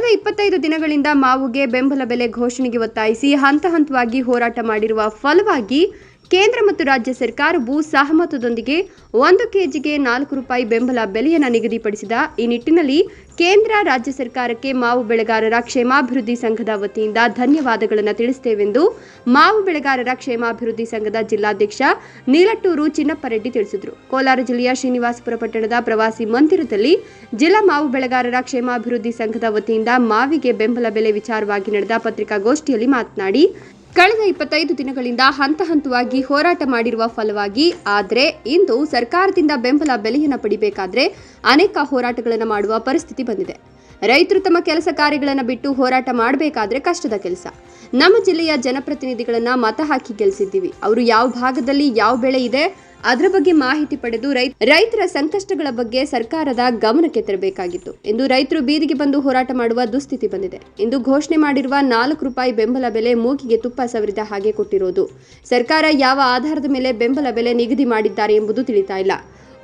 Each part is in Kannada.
ಕಳೆದ ಇಪ್ಪತ್ತೈದು ದಿನಗಳಿಂದ ಮಾವುಗೆ ಬೆಂಬಲ ಬೆಲೆ ಘೋಷಣೆಗೆ ಒತ್ತಾಯಿಸಿ ಹಂತ ಹಂತವಾಗಿ ಹೋರಾಟ ಮಾಡಿರುವ ಫಲವಾಗಿ ಕೇಂದ್ರ ಮತ್ತು ರಾಜ್ಯ ಸರ್ಕಾರವು ಸಹಮತದೊಂದಿಗೆ ಒಂದು ಕೆಜಿಗೆ ನಾಲ್ಕು ರೂಪಾಯಿ ಬೆಂಬಲ ಬೆಲೆಯನ್ನು ನಿಗದಿಪಡಿಸಿದ ಈ ನಿಟ್ಟಿನಲ್ಲಿ ಕೇಂದ್ರ, ರಾಜ್ಯ ಸರ್ಕಾರಕ್ಕೆ ಮಾವು ಬೆಳೆಗಾರರ ಕ್ಷೇಮಾಭಿವೃದ್ಧಿ ಸಂಘದ ವತಿಯಿಂದ ಧನ್ಯವಾದಗಳನ್ನು ತಿಳಿಸುತ್ತೇವೆಂದು ಮಾವು ಬೆಳೆಗಾರರ ಕ್ಷೇಮಾಭಿವೃದ್ಧಿ ಸಂಘದ ಜಿಲ್ಲಾಧ್ಯಕ್ಷ ನೀಲಟ್ಟೂರು ಚಿನ್ನಪ್ಪರೆಡ್ಡಿ ತಿಳಿಸಿದರು. ಕೋಲಾರ ಜಿಲ್ಲೆಯ ಶ್ರೀನಿವಾಸಪುರ ಪಟ್ಟಣದ ಪ್ರವಾಸಿ ಮಂದಿರದಲ್ಲಿ ಜಿಲ್ಲಾ ಮಾವು ಬೆಳೆಗಾರರ ಕ್ಷೇಮಾಭಿವೃದ್ಧಿ ಸಂಘದ ವತಿಯಿಂದ ಮಾವಿಗೆ ಬೆಂಬಲ ಬೆಲೆ ವಿಚಾರವಾಗಿ ನಡೆದ ಪತ್ರಿಕಾಗೋಷ್ಠಿಯಲ್ಲಿ ಮಾತನಾಡಿ ಕಳೆದ ಇಪ್ಪತ್ತೈದು ದಿನಗಳಿಂದ ಹಂತ ಹಂತವಾಗಿ ಹೋರಾಟ ಮಾಡಿರುವ ಫಲವಾಗಿ, ಆದರೆ ಇಂದು ಸರ್ಕಾರದಿಂದ ಬೆಂಬಲ ಬೆಲೆಯನ್ನು ಪಡಿಬೇಕಾದ್ರೆ ಅನೇಕ ಹೋರಾಟಗಳನ್ನು ಮಾಡುವ ಪರಿಸ್ಥಿತಿ ಬಂದಿದೆ. ರೈತರು ತಮ್ಮ ಕೆಲಸ ಕಾರ್ಯಗಳನ್ನು ಬಿಟ್ಟು ಹೋರಾಟ ಮಾಡಬೇಕಾದ್ರೆ ಕಷ್ಟದ ಕೆಲಸ. ನಮ್ಮ ಜಿಲ್ಲೆಯ ಜನಪ್ರತಿನಿಧಿಗಳನ್ನ ಮತ ಹಾಕಿ ಗೆಲ್ಲಿಸಿದ್ದೀವಿ ಅವರು ಯಾವ ಭಾಗದಲ್ಲಿ ಯಾವ ಬೆಳೆ ಇದೆ ಅದರ ಬಗ್ಗೆ ಮಾಹಿತಿ ಪಡೆದು ರೈತರ ಸಂಕಷ್ಟಗಳ ಬಗ್ಗೆ ಸರ್ಕಾರದ ಗಮನಕ್ಕೆ ತರಬೇಕಾಗಿತ್ತು. ಇಂದು ರೈತರು ಬೀದಿಗೆ ಬಂದು ಹೋರಾಟ ಮಾಡುವ ದುಸ್ಥಿತಿ ಬಂದಿದೆ. ಇಂದು ಘೋಷಣೆ ಮಾಡಿರುವ ನಾಲ್ಕು ರೂಪಾಯಿ ಬೆಂಬಲ ಬೆಲೆ ಮೂಗಿಗೆ ತುಪ್ಪ ಸವರಿದ ಹಾಗೆ ಕೊಟ್ಟಿರೋದು. ಸರ್ಕಾರ ಯಾವ ಆಧಾರದ ಮೇಲೆ ಬೆಂಬಲ ಬೆಲೆ ನಿಗದಿ ಮಾಡಿದ್ದಾರೆ ಎಂಬುದು ತಿಳಿತಾ ಇಲ್ಲ.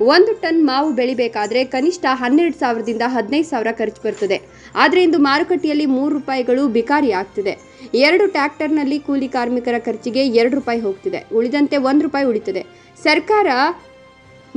ಒಂದು ಟನ್ ಮಾವು ಬೆಳಿಬೇಕಾದ್ರೆ ಕನಿಷ್ಠ ಹನ್ನೆರಡು ಸಾವಿರದಿಂದ ಹದಿನೈದು ಸಾವಿರ ಖರ್ಚು ಬರ್ತದೆ. ಆದರೆ ಇಂದು ಮಾರುಕಟ್ಟೆಯಲ್ಲಿ ಮೂರು ರೂಪಾಯಿಗಳು ಬಿಕಾರಿ ಆಗ್ತಿದೆ. ಎರಡು ಟ್ರ್ಯಾಕ್ಟರ್ನಲ್ಲಿ ಕೂಲಿ ಕಾರ್ಮಿಕರ ಖರ್ಚಿಗೆ ಎರಡು ರೂಪಾಯಿ ಹೋಗ್ತಿದೆ. ಉಳಿದಂತೆ ಒಂದು ರೂಪಾಯಿ ಉಳಿತದೆ. ಸರ್ಕಾರ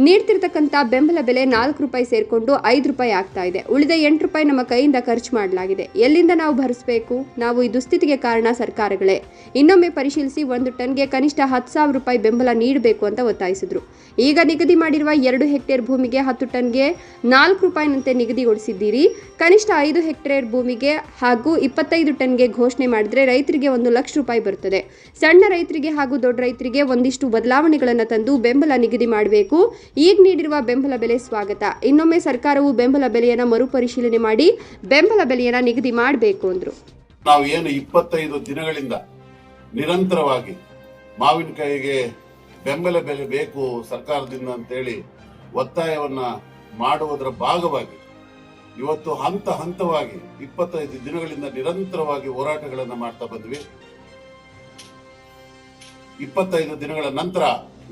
ನೀಡ್ತಿರ್ತಕ್ಕಂಥ ಬೆಂಬಲ ಬೆಲೆ ನಾಲ್ಕು ರೂಪಾಯಿ ಸೇರಿಕೊಂಡು ಐದು ರೂಪಾಯಿ ಆಗ್ತಾ ಇದೆ. ಉಳಿದ ಎಂಟು ರೂಪಾಯಿ ನಮ್ಮ ಕೈಯಿಂದ ಖರ್ಚು ಮಾಡಲಾಗಿದೆ. ಎಲ್ಲಿಂದ ನಾವು ಭರಿಸಬೇಕು? ನಾವು ಈ ದುಸ್ಥಿತಿಗೆ ಕಾರಣ ಸರ್ಕಾರಗಳೇ. ಇನ್ನೊಮ್ಮೆ ಪರಿಶೀಲಿಸಿ ಒಂದು ಟನ್ಗೆ ಕನಿಷ್ಠ ಹತ್ತು ಸಾವಿರ ರೂಪಾಯಿ ಬೆಂಬಲ ನೀಡಬೇಕು ಅಂತ ಒತ್ತಾಯಿಸಿದ್ರು. ಈಗ ನಿಗದಿ ಮಾಡಿರುವ ಎರಡು ಹೆಕ್ಟೇರ್ ಭೂಮಿಗೆ ಹತ್ತು ಟನ್ಗೆ ನಾಲ್ಕು ರೂಪಾಯಿನಂತೆ ನಿಗದಿಗೊಳಿಸಿದ್ದೀರಿ. ಕನಿಷ್ಠ ಐದು ಹೆಕ್ಟೇರ್ ಭೂಮಿಗೆ ಹಾಗೂ ಇಪ್ಪತ್ತೈದು ಟನ್ಗೆ ಘೋಷಣೆ ಮಾಡಿದರೆ ರೈತರಿಗೆ ಒಂದು ಲಕ್ಷ ರೂಪಾಯಿ ಬರುತ್ತದೆ. ಸಣ್ಣ ರೈತರಿಗೆ ಹಾಗೂ ದೊಡ್ಡ ರೈತರಿಗೆ ಒಂದಿಷ್ಟು ಬದಲಾವಣೆಗಳನ್ನು ತಂದು ಬೆಂಬಲ ನಿಗದಿ ಮಾಡಬೇಕು. ಈಗ ನೀಡಿರುವ ಬೆಂಬಲ ಬೆಲೆ ಸ್ವಾಗತ. ಇನ್ನೊಮ್ಮೆ ಸರ್ಕಾರವು ಬೆಂಬಲ ಬೆಲೆಯನ್ನು ಮರುಪರಿಶೀಲನೆ ಮಾಡಿ ಬೆಂಬಲ ಬೆಲೆಯನ್ನು ನಿಗದಿ ಮಾಡಬೇಕು ಅಂದರು. ನಾವು ಏನು ಇಪ್ಪತ್ತೈದು ದಿನಗಳಿಂದ ನಿರಂತರವಾಗಿ ಮಾವಿನಕಾಯಿಗೆ ಬೆಂಬಲ ಬೆಲೆ ಬೇಕು ಸರ್ಕಾರದಿಂದ ಅಂತೇಳಿ ಒತ್ತಾಯವನ್ನ ಮಾಡುವುದರ ಭಾಗವಾಗಿ ಇವತ್ತು ಹಂತ ಹಂತವಾಗಿ ಇಪ್ಪತ್ತೈದು ದಿನಗಳಿಂದ ನಿರಂತರವಾಗಿ ಹೋರಾಟಗಳನ್ನು ಮಾಡ್ತಾ ಬಂದ್ವಿ. ಇಪ್ಪತ್ತೈದು ದಿನಗಳ ನಂತರ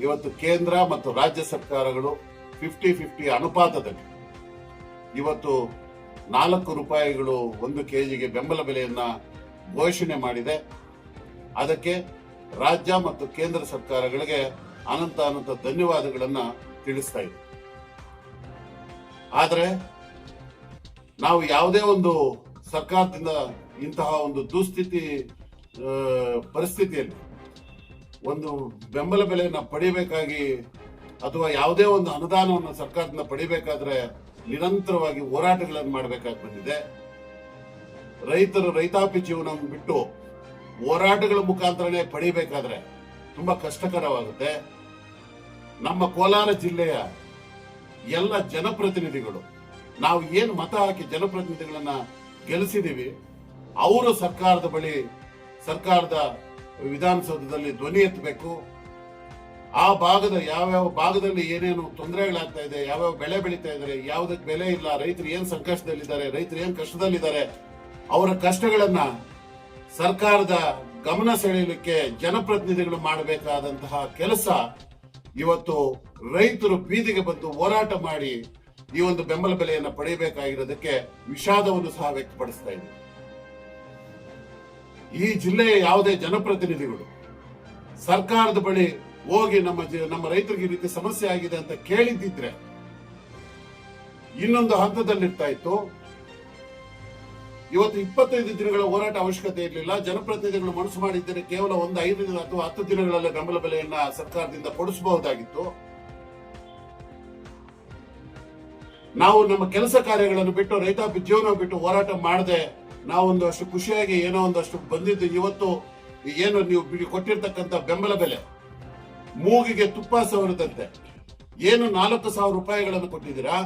ಇವತ್ತು ಕೇಂದ್ರ ಮತ್ತು ರಾಜ್ಯ ಸರ್ಕಾರಗಳು ಫಿಫ್ಟಿ ಫಿಫ್ಟಿ ಅನುಪಾತದಲ್ಲಿ ಇವತ್ತು ನಾಲ್ಕು ರೂಪಾಯಿಗಳು ಒಂದು ಕೆಜಿಗೆ ಬೆಂಬಲ ಬೆಲೆಯನ್ನ ಘೋಷಣೆ ಮಾಡಿದೆ. ಅದಕ್ಕೆ ರಾಜ್ಯ ಮತ್ತು ಕೇಂದ್ರ ಸರ್ಕಾರಗಳಿಗೆ ಅನಂತ ಅನಂತ ಧನ್ಯವಾದಗಳನ್ನು ತಿಳಿಸ್ತಾ ಇದೆ ಆದರೆ ನಾವು ಯಾವುದೇ ಒಂದು ಸರ್ಕಾರದಿಂದ ಇಂತಹ ಒಂದು ದುಸ್ಥಿತಿ ಪರಿಸ್ಥಿತಿಯಲ್ಲಿ ಒಂದು ಬೆಂಬಲ ಬೆಲೆಯನ್ನ ಪಡಿಬೇಕಾಗಿ ಅಥವಾ ಯಾವುದೇ ಒಂದು ಅನುದಾನವನ್ನು ಸರ್ಕಾರದಿಂದ ಪಡಿಬೇಕಾದ್ರೆ ನಿರಂತರವಾಗಿ ಹೋರಾಟಗಳನ್ನು ಮಾಡಬೇಕಾಗಿ ಬಂದಿದೆ. ರೈತರು ರೈತಾಪಿ ಜೀವನ ಬಿಟ್ಟು ಹೋರಾಟಗಳ ಮುಖಾಂತರನೇ ಪಡಿಬೇಕಾದ್ರೆ ತುಂಬಾ ಕಷ್ಟಕರವಾಗುತ್ತೆ. ನಮ್ಮ ಕೋಲಾರ ಜಿಲ್ಲೆಯ ಎಲ್ಲ ಜನಪ್ರತಿನಿಧಿಗಳು, ನಾವು ಏನು ಮತ ಹಾಕಿ ಜನಪ್ರತಿನಿಧಿಗಳನ್ನ ಗೆಲ್ಲಿಸಿದೀವಿ ಅವರು ಸರ್ಕಾರದ ಬಳಿ ಸರ್ಕಾರದ ವಿಧಾನಸೌಧದಲ್ಲಿ ಧ್ವನಿ ಎತ್ತಬೇಕು. ಆ ಭಾಗದ ಯಾವ್ಯಾವ ಭಾಗದಲ್ಲಿ ಏನೇನು ತೊಂದರೆಗಳಾಗ್ತಾ ಇದೆ, ಯಾವ್ಯಾವ ಬೆಳೆ ಬೆಳೀತಾ ಇದ್ದಾರೆ, ಯಾವುದಕ್ಕೆ ಬೆಲೆ ಇಲ್ಲ, ರೈತರು ಏನ್ ಸಂಕಷ್ಟದಲ್ಲಿದ್ದಾರೆ, ರೈತರು ಏನ್ ಕಷ್ಟದಲ್ಲಿದ್ದಾರೆ, ಅವರ ಕಷ್ಟಗಳನ್ನ ಸರ್ಕಾರದ ಗಮನ ಸೆಳೆಯಲಿಕ್ಕೆ ಜನಪ್ರತಿನಿಧಿಗಳು ಮಾಡಬೇಕಾದಂತಹ ಕೆಲಸ ಇವತ್ತು ರೈತರು ಬೀದಿಗೆ ಬಂದು ಹೋರಾಟ ಮಾಡಿ ಈ ಒಂದು ಬೆಂಬಲ ಬೆಲೆಯನ್ನು ಪಡೆಯಬೇಕಾಗಿರೋದಕ್ಕೆ ವಿಷಾದವನ್ನು ಸಹ ವ್ಯಕ್ತಪಡಿಸ್ತಾ ಈ ಜಿಲ್ಲೆಯ ಯಾವುದೇ ಜನಪ್ರತಿನಿಧಿಗಳು ಸರ್ಕಾರದ ಬಳಿ ಹೋಗಿ ನಮ್ಮ ನಮ್ಮ ರೈತರಿಗೆ ಈ ರೀತಿ ಸಮಸ್ಯೆ ಆಗಿದೆ ಅಂತ ಕೇಳಿದ್ದಿದ್ರೆ ಇನ್ನೊಂದು ಹಂತದಲ್ಲಿರ್ತಾ ಇತ್ತು. ಇವತ್ತು ಇಪ್ಪತ್ತೈದು ದಿನಗಳ ಹೋರಾಟ ಅವಶ್ಯಕತೆ ಇರಲಿಲ್ಲ. ಜನಪ್ರತಿನಿಧಿಗಳು ಮನಸ್ಸು ಮಾಡಿದ್ದರೆ ಕೇವಲ ಒಂದು ಐದು ದಿನ ಅಥವಾ ಹತ್ತು ದಿನಗಳಲ್ಲೇ ಬೆಂಬಲ ಬೆಲೆಯನ್ನ ಸರ್ಕಾರದಿಂದ ಕೊಡಿಸಬಹುದಾಗಿತ್ತು. ನಾವು ನಮ್ಮ ಕೆಲಸ ಕಾರ್ಯಗಳನ್ನು ಬಿಟ್ಟು ರೈತಾಪಿ ಜೀವನ ಬಿಟ್ಟು ಹೋರಾಟ ಮಾಡದೆ ನಾವೊಂದು ಅಷ್ಟು ಖುಷಿಯಾಗಿ ಏನೋ ಒಂದಷ್ಟು ಬಂದಿದ್ದು ಇವತ್ತು ಏನು ನೀವು ಬಿಡಿ- ಕೊಟ್ಟಿರ್ತಕ್ಕಂಥ ಬೆಂಬಲ ಬೆಲೆ. ಮೂಗಿಗೆ ತುಪ್ಪ ಸವರದಂತೆ ಏನು ನಾಲ್ಕು ಸಾವಿರ ರೂಪಾಯಿಗಳನ್ನು ಕೊಟ್ಟಿದ್ದೀರಾ?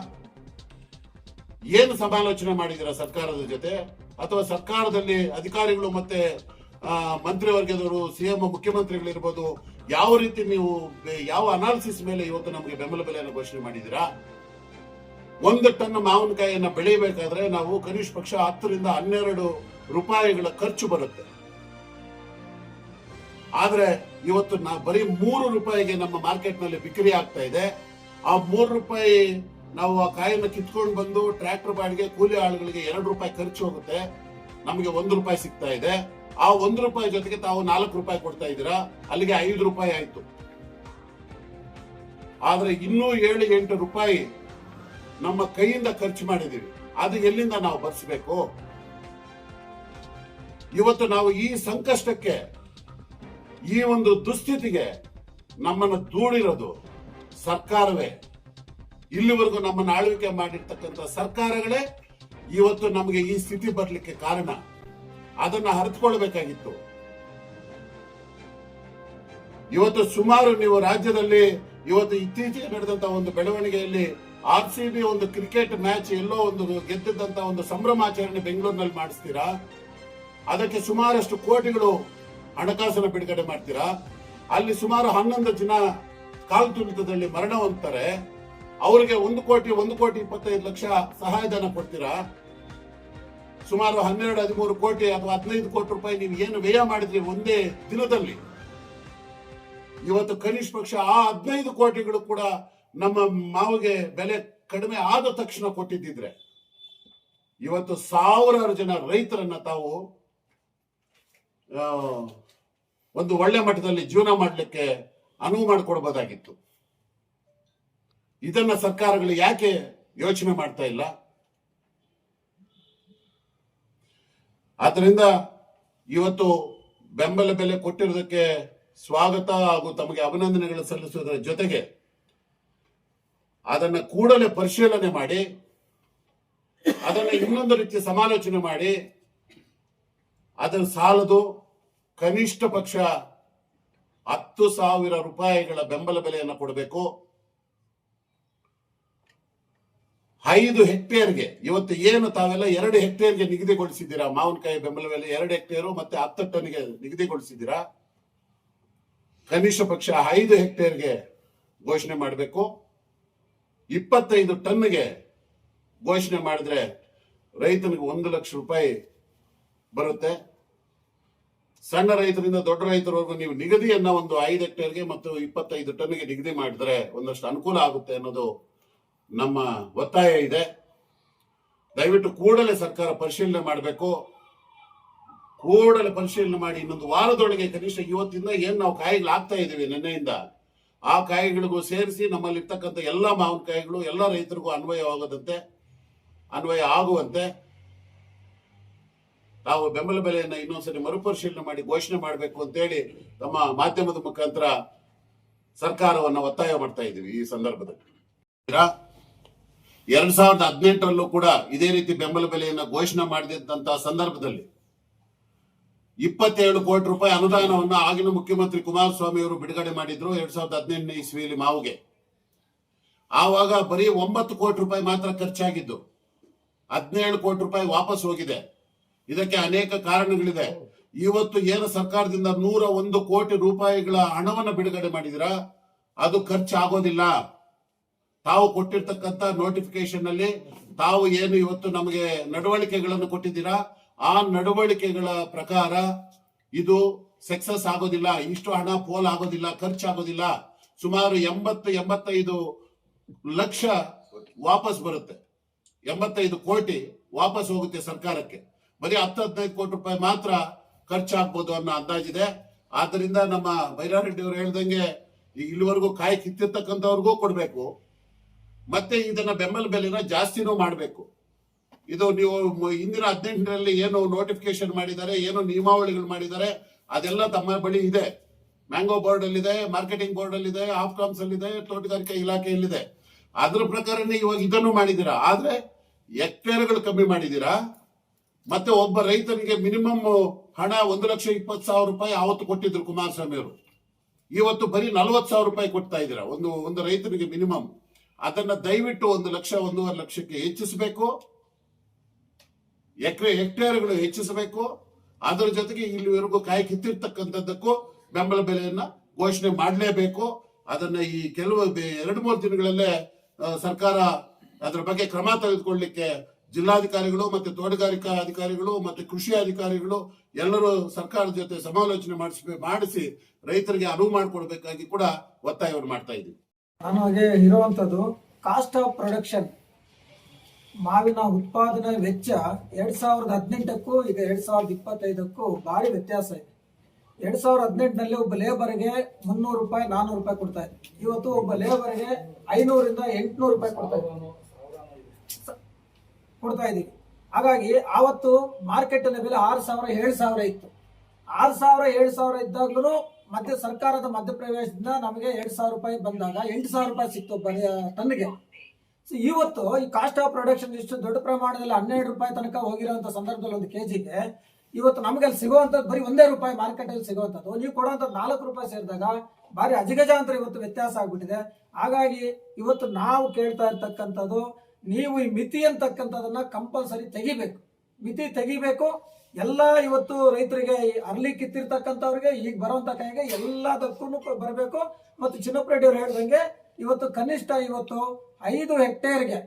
ಏನು ಸಮಾಲೋಚನೆ ಮಾಡಿದ್ದೀರಾ ಸರ್ಕಾರದ ಜೊತೆ? ಅಥವಾ ಸರ್ಕಾರದಲ್ಲಿ ಅಧಿಕಾರಿಗಳು ಮತ್ತೆ ಆ, ಮಂತ್ರಿವರ್ಗದವರು ಸಿಎಂ ಮುಖ್ಯಮಂತ್ರಿಗಳಿರ್ಬೋದು ಯಾವ ರೀತಿ ನೀವು ಯಾವ ಅನಾಲಿಸಿಸ್ ಮೇಲೆ ಇವತ್ತು ನಮಗೆ ಬೆಂಬಲ ಬೆಲೆಯನ್ನು ಘೋಷಣೆ ಮಾಡಿದ್ದೀರಾ? ಒಂದು ಟನ್ ಮಾವಿನಕಾಯಿಯನ್ನು ಬೆಳೆಯಬೇಕಾದ್ರೆ ನಾವು ಕನಿಷ್ಠ ಪಕ್ಷ ಹತ್ತರಿಂದ ಹನ್ನೆರಡು ರೂಪಾಯಿಗಳ ಖರ್ಚು ಬರುತ್ತೆ. ಆದ್ರೆ ಇವತ್ತು ನಾವು ಬರೀ ಮೂರು ರೂಪಾಯಿಗೆ ನಮ್ಮ ಮಾರ್ಕೆಟ್ನಲ್ಲಿ ಬಿಕ್ರಿ ಆಗ್ತಾ ಇದೆ. ಆ ಮೂರು ರೂಪಾಯಿ ನಾವು ಆ ಕಾಯನ್ನು ಕಿತ್ಕೊಂಡು ಬಂದು ಟ್ರ್ಯಾಕ್ಟರ್ ಬಾಡಿಗೆ ಕೂಲಿ ಆಳುಗಳಿಗೆ ಎರಡು ರೂಪಾಯಿ ಖರ್ಚು ಹೋಗುತ್ತೆ. ನಮಗೆ ಒಂದು ರೂಪಾಯಿ ಸಿಗ್ತಾ ಇದೆ. ಆ ಒಂದು ರೂಪಾಯಿ ಜೊತೆಗೆ ತಾವು ನಾಲ್ಕು ರೂಪಾಯಿ ಕೊಡ್ತಾ ಇದ್ದೀರಾ? ಅಲ್ಲಿಗೆ ಐದು ರೂಪಾಯಿ ಆಯ್ತು. ಆದ್ರೆ ಇನ್ನೂ ಏಳು ಎಂಟು ರೂಪಾಯಿ ನಮ್ಮ ಕೈಯಿಂದ ಖರ್ಚು ಮಾಡಿದೀವಿ ಅದು ಎಲ್ಲಿಂದ ನಾವು ಬರ್ಸಬೇಕು? ಇವತ್ತು ನಾವು ಈ ಸಂಕಷ್ಟಕ್ಕೆ, ಈ ಒಂದು ದುಸ್ಥಿತಿಗೆ ನಮ್ಮನ್ನು ದೂಡಿರೋದು ಸರ್ಕಾರವೇ. ಇಲ್ಲಿವರೆಗೂ ನಮ್ಮನ್ನ ಆಳ್ವಿಕೆ ಮಾಡಿರ್ತಕ್ಕಂಥ ಸರ್ಕಾರಗಳೇ ಇವತ್ತು ನಮಗೆ ಈ ಸ್ಥಿತಿ ಬರಲಿಕ್ಕೆ ಕಾರಣ. ಅದನ್ನ ಹರಿದುಕೊಳ್ಬೇಕಾಗಿತ್ತು ಇವತ್ತು ಸುಮಾರು ನೀವು ರಾಜ್ಯದಲ್ಲಿ, ಇವತ್ತು ಇತ್ತೀಚೆಗೆ ನಡೆದಂತ ಒಂದು ಬೆಳವಣಿಗೆಯಲ್ಲಿ ಆರ್ ಸಿ ಬಿ ಒಂದು ಕ್ರಿಕೆಟ್ ಮ್ಯಾಚ್ ಎಲ್ಲೋ ಒಂದು ಗೆದ್ದಿದ್ದಂತ ಒಂದು ಸಂಭ್ರಮಾಚರಣೆ ಬೆಂಗಳೂರಿನಲ್ಲಿ ಮಾಡಿಸ್ತೀರಾ? ಅದಕ್ಕೆ ಸುಮಾರಷ್ಟು ಕೋಟಿಗಳು ಹಣಕಾಸನ್ನು ಬಿಡುಗಡೆ ಮಾಡ್ತೀರಾ? ಅಲ್ಲಿ ಸುಮಾರು ಹನ್ನೊಂದು ಜನ ಕಾಲು ತುಳಿತದಲ್ಲಿ ಮರಣ ಹೊಂದ್ತಾರೆ ಅವರಿಗೆ ಒಂದು ಕೋಟಿ ಒಂದು ಕೋಟಿ ಇಪ್ಪತ್ತೈದು ಲಕ್ಷ ಸಹಾಯಧನ ಕೊಡ್ತೀರಾ? ಸುಮಾರು ಹನ್ನೆರಡು, ಹದಿಮೂರು ಕೋಟಿ ಅಥವಾ ಹದಿನೈದು ಕೋಟಿ ರೂಪಾಯಿ ನೀವು ಏನು ವ್ಯಯ ಮಾಡಿದ್ರಿ ಒಂದೇ ದಿನದಲ್ಲಿ? ಇವತ್ತು ಕನಿಷ್ಠ ಪಕ್ಷ ಆ ಹದಿನೈದು ಕೋಟಿಗಳು ಕೂಡ ನಮ್ಮ ಮಾವಿಗೆ ಬೆಲೆ ಕಡಿಮೆ ಆದ ತಕ್ಷಣ ಕೊಟ್ಟಿದ್ದಿದ್ರೆ ಇವತ್ತು ಸಾವಿರಾರು ಜನ ರೈತರನ್ನ ತಾವು ಒಂದು ಒಳ್ಳೆ ಮಟ್ಟದಲ್ಲಿ ಜೀವನ ಮಾಡಲಿಕ್ಕೆ ಅನುವು ಮಾಡಿಕೊಡ್ಬೋದಾಗಿತ್ತು. ಇದನ್ನ ಸರ್ಕಾರಗಳು ಯಾಕೆ ಯೋಚನೆ ಮಾಡ್ತಾ ಇಲ್ಲ? ಆದ್ರಿಂದ ಇವತ್ತು ಬೆಂಬಲ ಬೆಲೆ ಕೊಟ್ಟಿರೋದಕ್ಕೆ ಸ್ವಾಗತ ಹಾಗೂ ತಮಗೆ ಅಭಿನಂದನೆಗಳು ಸಲ್ಲಿಸುವುದರ ಜೊತೆಗೆ ಅದನ್ನ ಕೂಡಲೇ ಪರಿಶೀಲನೆ ಮಾಡಿ, ಅದನ್ನ ಇನ್ನೊಂದು ರೀತಿ ಸಮಾಲೋಚನೆ ಮಾಡಿ ಅದರ ಸಾಲದು ಕನಿಷ್ಠ ಪಕ್ಷ ಹತ್ತು ಸಾವಿರ ರೂಪಾಯಿಗಳ ಬೆಂಬಲ ಬೆಲೆಯನ್ನು ಕೊಡಬೇಕು. ಐದು ಹೆಕ್ಟೇರ್ಗೆ, ಇವತ್ತು ಏನು ತಾವೆಲ್ಲ ಎರಡು ಹೆಕ್ಟೇರ್ಗೆ ನಿಗದಿಗೊಳಿಸಿದ್ದೀರಾ ಮಾವಿನಕಾಯಿ ಬೆಂಬಲ ಬೆಲೆ ಎರಡು ಹೆಕ್ಟೇರು ಮತ್ತೆ ಹತ್ತು ಟನ್ಗೆ ನಿಗದಿಗೊಳಿಸಿದ್ದೀರಾ ಕನಿಷ್ಠ ಪಕ್ಷ ಐದು ಹೆಕ್ಟೇರ್ಗೆ ಘೋಷಣೆ ಮಾಡಬೇಕು. ಇಪ್ಪತ್ತೈದು ಟನ್ಗೆ ಘೋಷಣೆ ಮಾಡಿದ್ರೆ ರೈತನಿಗೆ ಒಂದು ಲಕ್ಷ ರೂಪಾಯಿ ಬರುತ್ತೆ. ಸಣ್ಣ ರೈತರಿಂದ ದೊಡ್ಡ ರೈತರವರೆಗೂ ನೀವು ನಿಗದಿಯನ್ನ ಒಂದು ಐದು ಹೆಕ್ಟೇರ್ಗೆ ಮತ್ತು ಇಪ್ಪತ್ತೈದು ಟನ್ಗೆ ನಿಗದಿ ಮಾಡಿದ್ರೆ ಒಂದಷ್ಟು ಅನುಕೂಲ ಆಗುತ್ತೆ ಅನ್ನೋದು ನಮ್ಮ ಒತ್ತಾಯ ಇದೆ. ದಯವಿಟ್ಟು ಕೂಡಲೇ ಸರ್ಕಾರ ಪರಿಶೀಲನೆ ಮಾಡಬೇಕು. ಕೂಡಲೇ ಪರಿಶೀಲನೆ ಮಾಡಿ ಇನ್ನೊಂದು ವಾರದೊಳಗೆ ಕನಿಷ್ಠ ಇವತ್ತಿಂದ ಏನು ನಾವು ಕಾಯಿಲೆ ಆಗ್ತಾ ಇದ್ದೀವಿ ನಿನ್ನೆಯಿಂದ ಆ ಕಾಯಿಗಳಿಗೂ ಸೇರಿಸಿ ನಮ್ಮಲ್ಲಿ ಇರ್ತಕ್ಕಂಥ ಎಲ್ಲ ಮಾವಿನಕಾಯಿಗಳು ಎಲ್ಲ ರೈತರಿಗೂ ಅನ್ವಯವಾಗದಂತೆ, ಅನ್ವಯ ಆಗುವಂತೆ ನಾವು ಬೆಂಬಲ ಬೆಲೆಯನ್ನ ಇನ್ನೊಂದ್ಸರಿ ಮರುಪರಿಶೀಲನೆ ಮಾಡಿ ಘೋಷಣೆ ಮಾಡಬೇಕು ಅಂತೇಳಿ ನಮ್ಮ ಮಾಧ್ಯಮದ ಮುಖಾಂತರ ಸರ್ಕಾರವನ್ನು ಒತ್ತಾಯ ಮಾಡ್ತಾ ಇದ್ದೀವಿ ಈ ಸಂದರ್ಭದಲ್ಲಿ. ಎರಡ್ ಸಾವಿರದ ಹದಿನೆಂಟರಲ್ಲೂ ಕೂಡ ಇದೇ ರೀತಿ ಬೆಂಬಲ ಬೆಲೆಯನ್ನು ಘೋಷಣೆ ಮಾಡಿದಂತಹ ಸಂದರ್ಭದಲ್ಲಿ ಇಪ್ಪತ್ತೇಳು ಕೋಟಿ ರೂಪಾಯಿ ಅನುದಾನವನ್ನು ಆಗಿನ ಮುಖ್ಯಮಂತ್ರಿ ಕುಮಾರಸ್ವಾಮಿ ಅವರು ಬಿಡುಗಡೆ ಮಾಡಿದ್ರು ಎರಡ್ ಸಾವಿರದ ಹದಿನೆಂಟನೇ ಇಸ್ವಿಯಲ್ಲಿ ಮಾವುಗೆ. ಆವಾಗ ಬರೀ ಒಂಬತ್ತು ಕೋಟಿ ರೂಪಾಯಿ ಮಾತ್ರ ಖರ್ಚಾಗಿದ್ದು. ಹದಿನೇಳು ಕೋಟಿ ರೂಪಾಯಿ ವಾಪಸ್ ಹೋಗಿದೆ. ಇದಕ್ಕೆ ಅನೇಕ ಕಾರಣಗಳಿದೆ. ಇವತ್ತು ಏನು ಸರ್ಕಾರದಿಂದ ನೂರ ಒಂದು ಕೋಟಿ ರೂಪಾಯಿಗಳ ಹಣವನ್ನು ಬಿಡುಗಡೆ ಮಾಡಿದಿರ? ಅದು ಖರ್ಚು ಆಗೋದಿಲ್ಲ ತಾವು ಕೊಟ್ಟಿರ್ತಕ್ಕಂಥ ನೋಟಿಫಿಕೇಶನ್ ಅಲ್ಲಿ ತಾವು ಏನು ಇವತ್ತು ನಮಗೆ ನಡವಳಿಕೆಗಳನ್ನು ಕೊಟ್ಟಿದ್ದೀರಾ? ಆ ನಡವಳಿಕೆಗಳ ಪ್ರಕಾರ ಇದು ಸಕ್ಸಸ್ ಆಗೋದಿಲ್ಲ, ಇಷ್ಟು ಹಣ ಪೋಲ್ ಆಗೋದಿಲ್ಲ, ಖರ್ಚಾಗೋದಿಲ್ಲ, ಸುಮಾರು ಎಂಬತ್ತು, ಎಂಬತ್ತೈದು ಲಕ್ಷ ವಾಪಸ್ ಬರುತ್ತೆ. ಎಂಬತ್ತೈದು ಕೋಟಿ ವಾಪಸ್ ಹೋಗುತ್ತೆ ಸರ್ಕಾರಕ್ಕೆ. ಬರೀ ಹತ್ತು, ಹದಿನೈದು ಕೋಟಿ ರೂಪಾಯಿ ಮಾತ್ರ ಖರ್ಚಾಗ್ಬೋದು ಅನ್ನೋ ಅಂದಾಜಿದೆ. ಆದ್ರಿಂದ ನಮ್ಮ ಬೈರಾರೆಡ್ಡಿ ಅವರು ಹೇಳ್ದಂಗೆ ಇಲ್ಲಿವರೆಗೂ ಕಾಯಿ ಕಿತ್ತಿರ್ತಕ್ಕಂಥವ್ರಿಗೂ ಕೊಡ್ಬೇಕು. ಮತ್ತೆ ಇದನ್ನ ಬೆಂಬಲ ಬೆಲೆನ ಜಾಸ್ತಿನೂ ಮಾಡಬೇಕು. ಇದು ನೀವು ಹಿಂದಿನ ಹದಿನೆಂಟರಲ್ಲಿ ಏನು ನೋಟಿಫಿಕೇಶನ್ ಮಾಡಿದ್ದಾರೆ, ಏನು ನಿಯಮಾವಳಿಗಳು ಮಾಡಿದ್ದಾರೆ, ಅದೆಲ್ಲ ತಮ್ಮ ಬಳಿ ಇದೆ. ಮ್ಯಾಂಗೋ ಬೋರ್ಡ್ ಅಲ್ಲಿ ಇದೆ ಮಾರ್ಕೆಟಿಂಗ್ ಬೋರ್ಡ್ ಅಲ್ಲಿ ಇದೆ ಆಫ್ಕಾಮ್ಸ್ ಅಲ್ಲಿ ಇದೆ ತೋಟಗಾರಿಕೆ ಇಲಾಖೆಯಲ್ಲಿದೆ. ಅದ್ರ ಪ್ರಕಾರನೇ ಇವಾಗ ಇದನ್ನು ಮಾಡಿದ್ದೀರಾ? ಆದ್ರೆ ಎಕ್ಟೇರ್ಗಳು ಕಮ್ಮಿ ಮಾಡಿದ್ದೀರಾ? ಮತ್ತೆ ಒಬ್ಬ ರೈತನಿಗೆ ಮಿನಿಮಮ್ ಹಣ ಒಂದು ಲಕ್ಷ ಇಪ್ಪತ್ತು ಸಾವಿರ ರೂಪಾಯಿ ಆವತ್ತು ಕೊಟ್ಟಿದ್ರು ಕುಮಾರಸ್ವಾಮಿ ಅವರು. ಇವತ್ತು ಬರೀ ನಲವತ್ತು ಸಾವಿರ ರೂಪಾಯಿ ಕೊಡ್ತಾ ಇದ್ದೀರಾ? ಒಂದು ಒಂದು ರೈತನಿಗೆ ಮಿನಿಮಮ್ ಅದನ್ನ ದಯವಿಟ್ಟು ಒಂದು ಲಕ್ಷ, ಒಂದೂವರೆ ಲಕ್ಷಕ್ಕೆ ಹೆಚ್ಚಿಸಬೇಕು. ಎಕರೆ ಹೆಕ್ಟೇರ್ಗಳು ಹೆಚ್ಚಿಸಬೇಕು. ಅದರ ಜೊತೆಗೆ ಇಲ್ಲಿವರೆಗೂ ಕಾಯಿ ಕಿತ್ತಿರ್ತಕ್ಕಂಥದ್ದಕ್ಕೂ ಬೆಂಬಲ ಬೆಲೆಯನ್ನ ಘೋಷಣೆ ಮಾಡಲೇಬೇಕು. ಅದನ್ನ ಈ ಕೆಲವು ಎರಡು ಮೂರು ದಿನಗಳಲ್ಲೇ ಸರ್ಕಾರ ಅದರ ಬಗ್ಗೆ ಕ್ರಮ ತೆಗೆದುಕೊಳ್ಳಿಕ್ಕೆ ಜಿಲ್ಲಾಧಿಕಾರಿಗಳು ಮತ್ತೆ ತೋಟಗಾರಿಕಾ ಅಧಿಕಾರಿಗಳು ಮತ್ತೆ ಕೃಷಿ ಅಧಿಕಾರಿಗಳು ಎಲ್ಲರೂ ಸರ್ಕಾರದ ಜೊತೆ ಸಮಾಲೋಚನೆ ಮಾಡಿಸಿ ಮಾಡಿಸಿ ರೈತರಿಗೆ ಅನುವು ಮಾಡಿಕೊಡ್ಬೇಕಾಗಿ ಕೂಡ ಒತ್ತಾಯವನ್ನು ಮಾಡ್ತಾ ಇದ್ದೀವಿ. ನಾನು ಹಾಗೆ ಇರುವಂತದ್ದು ಕಾಸ್ಟ್ ಆಫ್ ಪ್ರೊಡಕ್ಷನ್ ಮಾವಿನ ಉತ್ಪಾದನಾ ವೆಚ್ಚ ಎರಡ್ ಸಾವಿರದ ಹದಿನೆಂಟಕ್ಕೂ, ಈಗ ಎರಡ್ ಸಾವಿರದ ಇಪ್ಪತ್ತೈದಕ್ಕೂ ಭಾರಿ ವ್ಯತ್ಯಾಸ ಇದೆ. ಎರಡ್ ಸಾವಿರದ ಹದಿನೆಂಟಿನಲ್ಲಿ ಒಬ್ಬ ಲೇಬರ್ಗೆ ಮುನ್ನೂರು ರೂಪಾಯಿ, ನಾನ್ನೂರು ರೂಪಾಯಿ ಕೊಡ್ತಾ ಇದ್ರು ಇವತ್ತು ಒಬ್ಬ ಲೇಬರ್ಗೆ ಐನೂರಿಂದ ಎಂಟುನೂರು ರೂಪಾಯಿ ಕೊಡ್ತಾ ಇದ್ದೀನಿ ಕೊಡ್ತಾ ಇದ್ದೀವಿ. ಹಾಗಾಗಿ ಆವತ್ತು ಮಾರ್ಕೆಟಿನ ಬೆಲೆ ಆರು ಸಾವಿರ, ಏಳು ಸಾವಿರ ಇತ್ತು. ಆರು ಸಾವಿರ, ಏಳು ಸಾವಿರ ಇದ್ದಾಗ್ಲೂ ಮತ್ತೆ ಸರ್ಕಾರದ ಮಧ್ಯಪ್ರವೇಶದಿಂದ ನಮಗೆ ಎರಡು ಸಾವಿರ ರೂಪಾಯಿ ಬಂದಾಗ ಎಂಟು ಸಾವಿರ ರೂಪಾಯಿ ಸಿಕ್ತು ಬರೀ ಸೊ ಇವತ್ತು ಈ ಕಾಸ್ಟ್ ಆಫ್ ಪ್ರೊಡಕ್ಷನ್ ಇಷ್ಟು ದೊಡ್ಡ ಪ್ರಮಾಣದಲ್ಲಿ ಹನ್ನೆರಡು ರೂಪಾಯಿ ತನಕ ಹೋಗಿರೋಂಥ ಸಂದರ್ಭದಲ್ಲಿ ಒಂದು ಇದೆ ಇವತ್ತು ನಮಗೆ ಅಲ್ಲಿ ಸಿಗುವಂಥದ್ದು ಬರೀ ಒಂದೇ ರೂಪಾಯಿ ಮಾರ್ಕೆಟಲ್ಲಿ ಸಿಗುವಂಥದ್ದು. ನೀವು ಕೊಡುವಂಥದ್ದು ನಾಲ್ಕು ರೂಪಾಯಿ ಸೇರಿದಾಗ ಭಾರಿ ಅಜಗಜಾಂತರ ಇವತ್ತು ವ್ಯತ್ಯಾಸ ಆಗ್ಬಿಟ್ಟಿದೆ. ಹಾಗಾಗಿ ಇವತ್ತು ನಾವು ಕೇಳ್ತಾ ಇರ್ತಕ್ಕಂಥದ್ದು, ನೀವು ಈ ಮಿತಿ ಅಂತಕ್ಕಂಥದನ್ನ ಕಂಪಲ್ಸರಿ ತೆಗಿಬೇಕು. ಮಿತಿ ತೆಗಿಬೇಕು ಎಲ್ಲ ಇವತ್ತು ರೈತರಿಗೆ ಅರ್ಲಿ ಕಿತ್ತಿರ್ತಕ್ಕಂಥವ್ರಿಗೆ ಈಗ ಬರುವಂತ ಕೈಗೆ ಎಲ್ಲದಕ್ಕೂ ಬರಬೇಕು. ಮತ್ತು ಚಿನ್ನಪ್ಪರೆಡ್ಡಿ ಅವರು ಹೇಳ್ದಂಗೆ ಇವತ್ತು ಕನಿಷ್ಠ ಇವತ್ತು ಐದು ಹೆಕ್ಟೇರ್ಗೆ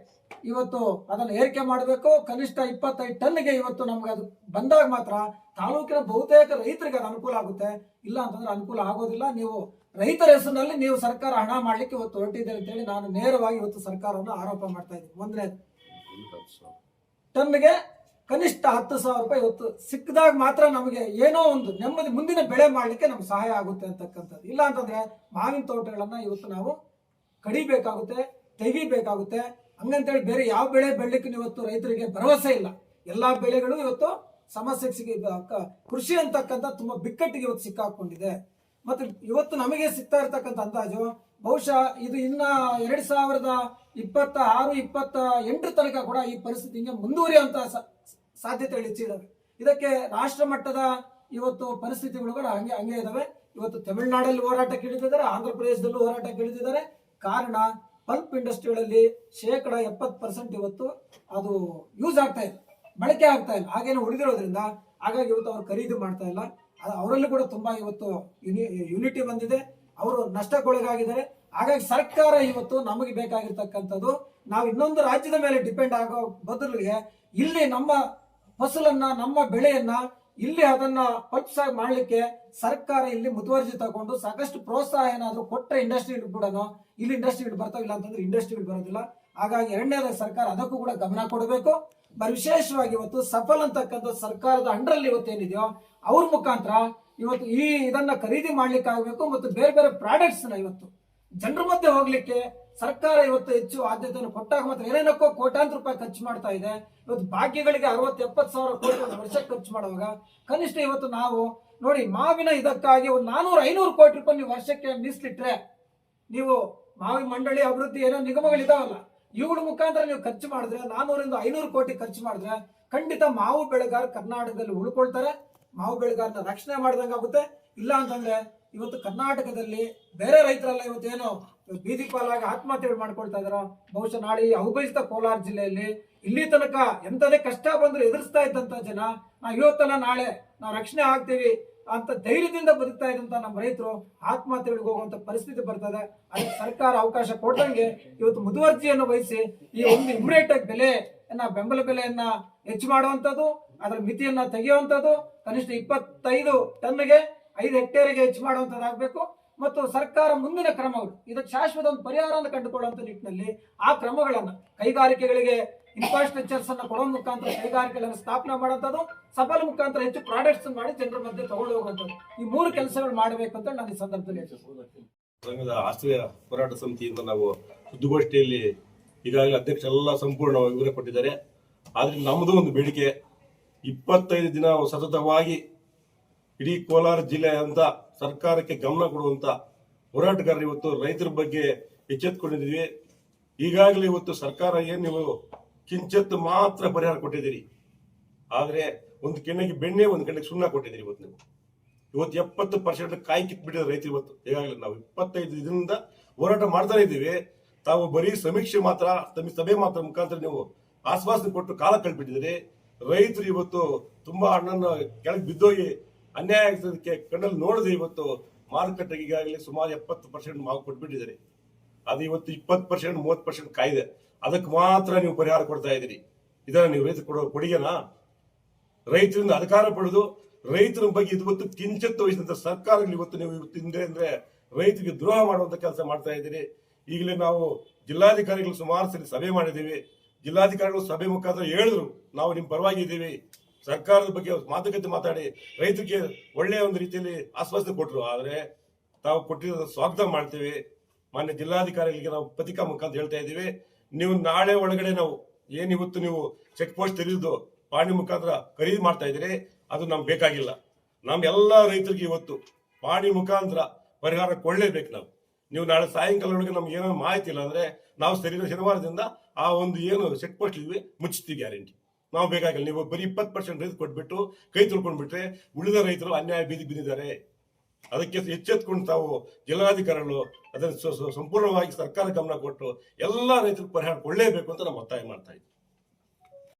ಇವತ್ತು ಅದನ್ನು ಏರಿಕೆ ಮಾಡಬೇಕು. ಕನಿಷ್ಠ ಇಪ್ಪತ್ತೈದು ಟನ್ಗೆ ಇವತ್ತು ನಮ್ಗೆ ಅದು ಬಂದಾಗ ಮಾತ್ರ ತಾಲೂಕಿನ ಬಹುತೇಕ ರೈತರಿಗೆ ಅದು ಅನುಕೂಲ ಆಗುತ್ತೆ. ಇಲ್ಲ ಅಂತಂದ್ರೆ ಅನುಕೂಲ ಆಗೋದಿಲ್ಲ. ನೀವು ರೈತರ ಹೆಸರಿನಲ್ಲಿ ನೀವು ಸರ್ಕಾರ ಹಣ ಮಾಡ್ಲಿಕ್ಕೆ ಇವತ್ತು ಹೊರಟಿದೆ ಅಂತೇಳಿ ನಾನು ನೇರವಾಗಿ ಇವತ್ತು ಸರ್ಕಾರವನ್ನು ಆರೋಪ ಮಾಡ್ತಾ ಇದ್ದೀನಿ. ಒಂದನೇ ಟನ್ಗೆ ಕನಿಷ್ಠ ಹತ್ತು ಸಾವಿರ ರೂಪಾಯಿ ಇವತ್ತು ಸಿಕ್ಕಿದಾಗ ಮಾತ್ರ ನಮಗೆ ಏನೋ ಒಂದು ನೆಮ್ಮದಿ ಮುಂದಿನ ಬೆಳೆ ಮಾಡಲಿಕ್ಕೆ ನಮ್ಗೆ ಸಹಾಯ ಆಗುತ್ತೆ ಅಂತಕ್ಕಂಥದ್ದು. ಇಲ್ಲ ಅಂತಂದ್ರೆ ಮಾವಿನ ತೋಟಗಳನ್ನು ಇವತ್ತು ನಾವು ಕಡಿಬೇಕಾಗುತ್ತೆ, ತೆಗಿಬೇಕಾಗುತ್ತೆ. ಹಂಗಂತೇಳಿ ಬೇರೆ ಯಾವ ಬೆಳೆ ಬೆಳಿಲಿಕ್ಕೆ ಇವತ್ತು ರೈತರಿಗೆ ಭರವಸೆ ಇಲ್ಲ. ಎಲ್ಲಾ ಬೆಳೆಗಳು ಇವತ್ತು ಸಮಸ್ಯೆಗೆ ಸಿಗಿ ಕೃಷಿ ಅಂತಕ್ಕಂಥ ತುಂಬಾ ಬಿಕ್ಕಟ್ಟಿಗೆ ಇವತ್ತು ಸಿಕ್ಕಾಕೊಂಡಿದೆ. ಮತ್ತೆ ಇವತ್ತು ನಮಗೆ ಸಿಗ್ತಾ ಇರ್ತಕ್ಕಂಥ ಅಂದಾಜು ಬಹುಶಃ ಇದು ಇನ್ನ ಎರಡ್ ಸಾವಿರದ ಇಪ್ಪತ್ತ ಆರು, ಇಪ್ಪತ್ತ ಎಂಟು ತನಕ ಕೂಡ ಈ ಪರಿಸ್ಥಿತಿ ಹಿಂಗೆ ಮುಂದುವರಿಯುವಂತ ಸಾಧ್ಯತೆ ಹೆಚ್ಚಿದಾವೆ ಇದಕ್ಕೆ ರಾಷ್ಟ್ರ ಮಟ್ಟದ ಇವತ್ತು ಪರಿಸ್ಥಿತಿಗಳು ಕೂಡ ಹಂಗೆ ಹಂಗೆ ಇದಾವೆ. ಇವತ್ತು ತಮಿಳುನಾಡಲ್ಲಿ ಹೋರಾಟ ಇಳಿದಿದ್ದಾರೆ ಆಂಧ್ರ ಪ್ರದೇಶದಲ್ಲೂ ಇಳಿದಿದ್ದಾರೆ. ಕಾರಣ ಪಲ್ಪ್ ಇಂಡಸ್ಟ್ರಿಗಳಲ್ಲಿ ಶೇಕಡ ಎಪ್ಪತ್ತು ಪರ್ಸೆಂಟ್ ಇವತ್ತು ಅದು ಯೂಸ್ ಆಗ್ತಾ ಇಲ್ಲ ಬಳಕೆ ಆಗ್ತಾ ಇಲ್ಲ. ಹಾಗೇನು ಉಳಿದಿರೋದ್ರಿಂದ ಹಾಗಾಗಿ ಇವತ್ತು ಅವ್ರು ಖರೀದಿ ಮಾಡ್ತಾ ಇಲ್ಲ. ಅವರಲ್ಲೂ ಕೂಡ ತುಂಬಾ ಇವತ್ತು ಯೂನಿಟಿ ಬಂದಿದೆ. ಅವರು ನಷ್ಟಕ್ಕೊಳಗಾಗಿದ್ದಾರೆ. ಹಾಗಾಗಿ ಸರ್ಕಾರ ಇವತ್ತು ನಮಗೆ ಬೇಕಾಗಿರ್ತಕ್ಕಂಥದ್ದು, ನಾವು ಇನ್ನೊಂದು ರಾಜ್ಯದ ಮೇಲೆ ಡಿಪೆಂಡ್ ಆಗೋ ಬದಲಿಗೆ ಇಲ್ಲಿ ನಮ್ಮ ಫಸಲನ್ನ, ನಮ್ಮ ಬೆಳೆಯನ್ನ ಇಲ್ಲಿ ಅದನ್ನ ಪಲ್ಪ್ಸ್ ಮಾಡಲಿಕ್ಕೆ ಸರ್ಕಾರ ಇಲ್ಲಿ ಮುತುವರ್ಜಿ ತಗೊಂಡು ಸಾಕಷ್ಟು ಪ್ರೋತ್ಸಾಹ ಏನಾದರೂ ಕೊಟ್ಟರೆ ಇಂಡಸ್ಟ್ರಿ ಕೂಡ ಇಲ್ಲಿ ಇಂಡಸ್ಟ್ರಿಗಳು ಬರ್ತಾವಿಲ್ಲ ಅಂತಂದ್ರೆ ಇಂಡಸ್ಟ್ರಿಗಳು ಬರೋದಿಲ್ಲ. ಹಾಗಾಗಿ ಎರಡನೇದ ಸರ್ಕಾರ ಅದಕ್ಕೂ ಕೂಡ ಗಮನ ಕೊಡಬೇಕು. ಬರೀ ವಿಶೇಷವಾಗಿ ಇವತ್ತು ಸಫಲ್ ಅಂತಕ್ಕಂಥ ಸರ್ಕಾರದ ಅಂಡರಲ್ಲಿ ಇವತ್ತೇನಿದೆಯೋ ಅವ್ರ ಮುಖಾಂತರ ಇವತ್ತು ಈ ಇದನ್ನ ಖರೀದಿ ಮಾಡ್ಲಿಕ್ಕೆ ಆಗಬೇಕು ಮತ್ತು ಬೇರೆ ಬೇರೆ ಪ್ರಾಡಕ್ಟ್ಸ್ನ ಇವತ್ತು. ಜನರ ಮಧ್ಯೆ ಹೋಗ್ಲಿಕ್ಕೆ ಸರ್ಕಾರ ಇವತ್ತು ಹೆಚ್ಚು ಆದ್ಯತೆಯನ್ನು ಕೊಟ್ಟಾಗ ಮಾತ್ರ ಏನೇನಕ್ಕೋ ಕೋಟ್ಯಾಂತರ ರೂಪಾಯಿ ಖರ್ಚು ಮಾಡ್ತಾ ಇದೆ. ಇವತ್ತು ಭಾಗ್ಯಗಳಿಗೆ ಅರವತ್ತು, ಎಪ್ಪತ್ತು ಸಾವಿರ ಕೋಟಿ ಒಂದು ವರ್ಷಕ್ಕೆ ಖರ್ಚು ಮಾಡುವಾಗ ಕನಿಷ್ಠ ಇವತ್ತು ನಾವು ನೋಡಿ ಮಾವಿನ ಇದಕ್ಕಾಗಿ ಒಂದು ನಾನೂರು, ಐನೂರು ಕೋಟಿ ರೂಪಾಯಿ ನೀವು ವರ್ಷಕ್ಕೆ ಮೀಸಲಿಟ್ರೆ ನೀವು ಮಾವಿನ ಮಂಡಳಿ ಅಭಿವೃದ್ಧಿ ಏನೋ ನಿಗಮಗಳಿದಾವಲ್ಲ ಇವುಗಳ ಮುಖಾಂತರ ನೀವು ಖರ್ಚು ಮಾಡಿದ್ರೆ ನಾನೂರಿಂದ ಐನೂರು ಕೋಟಿ ಖರ್ಚು ಮಾಡಿದ್ರೆ ಖಂಡಿತ ಮಾವು ಬೆಳೆಗಾರ ಕರ್ನಾಟಕದಲ್ಲಿ ಉಳ್ಕೊಳ್ತಾರೆ. ಮಾವು ಬೆಳೆಗಾರನ ರಕ್ಷಣೆ ಮಾಡ್ದಂಗಾಗುತ್ತೆ ಇಲ್ಲ ಅಂತಂದ್ರೆ ಇವತ್ತು ಕರ್ನಾಟಕದಲ್ಲಿ ಬೇರೆ ರೈತರೆಲ್ಲ ಇವತ್ತು ಏನು ಬೀದಿ ಪಾಲಾಗಿ ಆತ್ಮಹತ್ಯೆ ಮಾಡ್ಕೊಳ್ತಾ ಇದಾರ ಬಹುಶಃ ನಾಳೆ ಅವಿಭಜಿತ ಕೋಲಾರ ಜಿಲ್ಲೆಯಲ್ಲಿ ಇಲ್ಲಿ ತನಕ ಎಂಥದೇ ಕಷ್ಟ ಬಂದ್ರೆ ಎದುರಿಸ್ತಾ ಇದ್ದಂತ ಜನ ನಾವು ಇವತ್ತಲ್ಲ ನಾಳೆ ನಾವು ರಕ್ಷಣೆ ಆಗ್ತೀವಿ ಅಂತ ಧೈರ್ಯದಿಂದ ಬದುಕ್ತಾ ಇದ್ದಂತ ನಮ್ಮ ರೈತರು ಆತ್ಮಹತ್ಯೆಗಳಿಗೆ ಹೋಗುವಂತ ಪರಿಸ್ಥಿತಿ ಬರ್ತದೆ ಅದಕ್ಕೆ ಸರ್ಕಾರ ಅವಕಾಶ ಕೊಟ್ಟಂಗೆ ಇವತ್ತು ಮುದುವರ್ಜಿಯನ್ನು ವಹಿಸಿ ಈ ಒಂದು ಇಮ್ರೇಟ್ ಬೆಲೆ ಬೆಂಬಲ ಬೆಲೆಯನ್ನ ಹೆಚ್ಚು ಮಾಡುವಂತದ್ದು ಅದರ ಮಿತಿಯನ್ನ ತೆಗೆಯುವಂತದ್ದು ಕನಿಷ್ಠ ಇಪ್ಪತ್ತೈದು ಟನ್ಗೆ ಐದು ಹೆಕ್ಟೇರಿಗೆ ಹೆಚ್ಚು ಮಾಡುವಂತದ್ದಾಗಬೇಕು ಮತ್ತು ಸರ್ಕಾರ ಮುಂದಿನ ಕ್ರಮಗಳು ಇದಕ್ಕೆ ಶಾಶ್ವತ ಒಂದು ಪರಿಹಾರವನ್ನು ಕಂಡುಕೊಳ್ಳುವಂಥ ನಿಟ್ಟಿನಲ್ಲಿ ಆ ಕ್ರಮಗಳನ್ನು ಕೈಗಾರಿಕೆಗಳಿಗೆ ಇನ್ಫ್ರಾಸ್ಟ್ರಕ್ಚರ್ಸ್ ಅನ್ನು ಕೊಡೋ ಮುಖಾಂತರ ಕೈಗಾರಿಕೆಗಳನ್ನು ಸ್ಥಾಪನೆ ಮಾಡುವಂಥದ್ದು, ಸಫಲ ಮುಖಾಂತರ ಹೆಚ್ಚು ಪ್ರಾಡಕ್ಟ್ಸ್ ಮಾಡಿ ಜನರ ಮಧ್ಯೆ ತಗೊಂಡು ಈ ಮೂರು ಕೆಲಸಗಳು ಮಾಡಬೇಕು ಅಂತ ನಾನು ಈ ಸಂದರ್ಭದಲ್ಲಿ ಸಂಘದ ಆಶ್ರಯ ಹೋರಾಟ ಸಮಿತಿಯಿಂದ ನಾವು ಸುದ್ದಿಗೋಷ್ಠಿಯಲ್ಲಿ ಈಗಾಗಲೇ ಅಧ್ಯಕ್ಷ ಎಲ್ಲ ಸಂಪೂರ್ಣವಾಗಿ ವಿವರ ಕೊಟ್ಟಿದ್ದಾರೆ. ಆದ್ರೆ ನಮ್ಮದು ಒಂದು ಬೇಡಿಕೆ ಇಪ್ಪತ್ತೈದು ದಿನ ಸತತವಾಗಿ ಇಡೀ ಕೋಲಾರ ಜಿಲ್ಲೆಯಂತ ಸರ್ಕಾರಕ್ಕೆ ಗಮನ ಕೊಡುವಂತ ಹೋರಾಟಗಾರರು ಇವತ್ತು ರೈತರ ಬಗ್ಗೆ ಎಚ್ಚೆತ್ಕೊಂಡಿದ್ದೀವಿ. ಈಗಾಗಲೇ ಇವತ್ತು ಸರ್ಕಾರ ಏನು ನೀವು ಕಿಂಚತ್ತು ಮಾತ್ರ ಪರಿಹಾರ ಕೊಟ್ಟಿದ್ದೀರಿ. ಆದರೆ ಒಂದು ಕೆಣ್ಣೆಗೆ ಬೆಣ್ಣೆ, ಒಂದು ಕೆಣ್ಣೆಗೆ ಸುಣ್ಣ ಕೊಟ್ಟಿದ್ದೀರಿ ಇವತ್ತು ನೀವು. ಇವತ್ತು ಎಪ್ಪತ್ತು ಪರ್ಸೆಂಟ್ ಕಾಯಿ ಕಿತ್ಬಿಟ್ಟಿದ್ದಾರೆ ರೈತರು ಇವತ್ತು. ಈಗಾಗಲೇ ನಾವು ಇಪ್ಪತ್ತೈದು ದಿನದಿಂದ ಹೋರಾಟ ಮಾಡ್ತಾ ಇದ್ದೀವಿ. ತಾವು ಬರೀ ಸಮೀಕ್ಷೆ ಮಾತ್ರ, ಸಭೆ ಮಾತ್ರ ಮುಖಾಂತರ ನೀವು ಆಶ್ವಾಸನೆ ಕೊಟ್ಟು ಕಾಲ ಕಳ್ಬಿಟ್ಟಿದ್ದೀರಿ. ರೈತರು ಇವತ್ತು ತುಂಬಾ ಹಣ್ಣನ್ನು ಕೆಳಗೆ ಬಿದ್ದೋಗಿ ಅನ್ಯಾಯ ಆಗ್ತದಕ್ಕೆ ಕಣ್ಣಲ್ಲಿ ನೋಡದೆ ಇವತ್ತು ಮಾರುಕಟ್ಟೆಗೆ ಈಗಾಗಲೇ ಸುಮಾರು ಎಪ್ಪತ್ತು ಪರ್ಸೆಂಟ್ ಮಾವು ಕೊಟ್ಬಿಟ್ಟಿದ್ದಾರೆ. ಅದು ಇವತ್ತು ಇಪ್ಪತ್ತು ಪರ್ಸೆಂಟ್ ಮೂವತ್ತು ಪರ್ಸೆಂಟ್ ಕಾಯಿದೆ. ಅದಕ್ಕೆ ಮಾತ್ರ ನೀವು ಪರಿಹಾರ ಕೊಡ್ತಾ ಇದ್ದೀರಿ. ಇದನ್ನ ನೀವು ರೈತರು ಕೊಡೋ ಕೊಡುಗೆನಾ? ರೈತರಿಂದ ಅಧಿಕಾರ ಪಡೆದು ರೈತರ ಬಗ್ಗೆ ಇವತ್ತು ಕಿಂಚಿತ್ತು ವಹಿಸಿದಂತ ಸರ್ಕಾರಗಳು ಇವತ್ತು ನೀವು ಇವತ್ತು ಹಿಂದೆ ಅಂದ್ರೆ ರೈತರಿಗೆ ದ್ರೋಹ ಮಾಡುವಂತ ಕೆಲಸ ಮಾಡ್ತಾ ಇದ್ದೀರಿ. ಈಗಲೇ ನಾವು ಜಿಲ್ಲಾಧಿಕಾರಿಗಳು ಸುಮಾರು ಸರಿ ಸಭೆ ಮಾಡಿದ್ದೀವಿ. ಜಿಲ್ಲಾಧಿಕಾರಿಗಳು ಸಭೆ ಮುಖಾಂತರ ಹೇಳಿದ್ರು, ನಾವು ನಿಮ್ಮ ಪರವಾಗಿ ಇದ್ದೀವಿ ಸರ್ಕಾರದ ಬಗ್ಗೆ ಮಾತುಕತೆ ಮಾತಾಡಿ, ರೈತರಿಗೆ ಒಳ್ಳೆಯ ಒಂದು ರೀತಿಯಲ್ಲಿ ಆಶ್ವಾಸನೆ ಕೊಟ್ಟರು ಆದರೆ ತಾವು ಕೊಟ್ಟಿರೋ ಸ್ವಾಗತ ಮಾಡ್ತೀವಿ. ಮಾನ್ಯ ಜಿಲ್ಲಾಧಿಕಾರಿಗಳಿಗೆ ನಾವು ಪತ್ರಿಕಾ ಮುಖಾಂತರ ಹೇಳ್ತಾ ಇದ್ದೀವಿ. ನೀವು ನಾಳೆ ಒಳಗಡೆ ನಾವು ಏನು ಇವತ್ತು ನೀವು ಚೆಕ್ ಪೋಸ್ಟ್ ತೆರೆದು ಪಾಣಿ ಮುಖಾಂತರ ಖರೀದಿ ಮಾಡ್ತಾ ಇದ್ದೀರಿ, ಅದು ನಮ್ಗೆ ಬೇಕಾಗಿಲ್ಲ. ನಮ್ಮ ಎಲ್ಲ ರೈತರಿಗೆ ಇವತ್ತು ಪಾಣಿ ಮುಖಾಂತರ ಪರಿಹಾರ ಕೊಡಲೇಬೇಕು ನಾವು. ನೀವು ನಾಳೆ ಸಾಯಂಕಾಲ ಒಳಗೆ ನಮ್ಗೆ ಏನೋ ಮಾಹಿತಿ ಇಲ್ಲ ಅಂದ್ರೆ ನಾವು ಶನಿವಾರದಿಂದ ಆ ಒಂದು ಏನು ಚೆಕ್ ಪೋಸ್ಟ್ ಇದ್ವಿ ಮುಚ್ಚುತ್ತೀವಿ ಗ್ಯಾರಂಟಿ ನಾವು ಬೇಕಾಗಿಲ್ಲ, ನೀವು ಬರೀ ಇಪ್ಪತ್ತು ಪರ್ಸೆಂಟ್ ರೈತ ಕೊಟ್ಬಿಟ್ಟು ಕೈ ತುಳ್ಕೊಂಡ್ಬಿಟ್ರೆ ಉಳಿದ ರೈತರು ಅನ್ಯಾಯ ಬೀದಿ ಬಿದ್ದಿದ್ದಾರೆ. ಅದಕ್ಕೆ ಎಚ್ಚೆತ್ಕೊಂಡು ತಾವು ಜಿಲ್ಲಾಧಿಕಾರಿಗಳು ಅದನ್ನು ಸಂಪೂರ್ಣವಾಗಿ ಸರ್ಕಾರ ಗಮನ ಕೊಟ್ಟು ಎಲ್ಲ ರೈತರಿಗೆ ಪರಿಹಾರ ಕೊಡಲೇಬೇಕು ಅಂತ ನಾವು ಒತ್ತಾಯ ಮಾಡ್ತಾ ಇದ್ದೀವಿ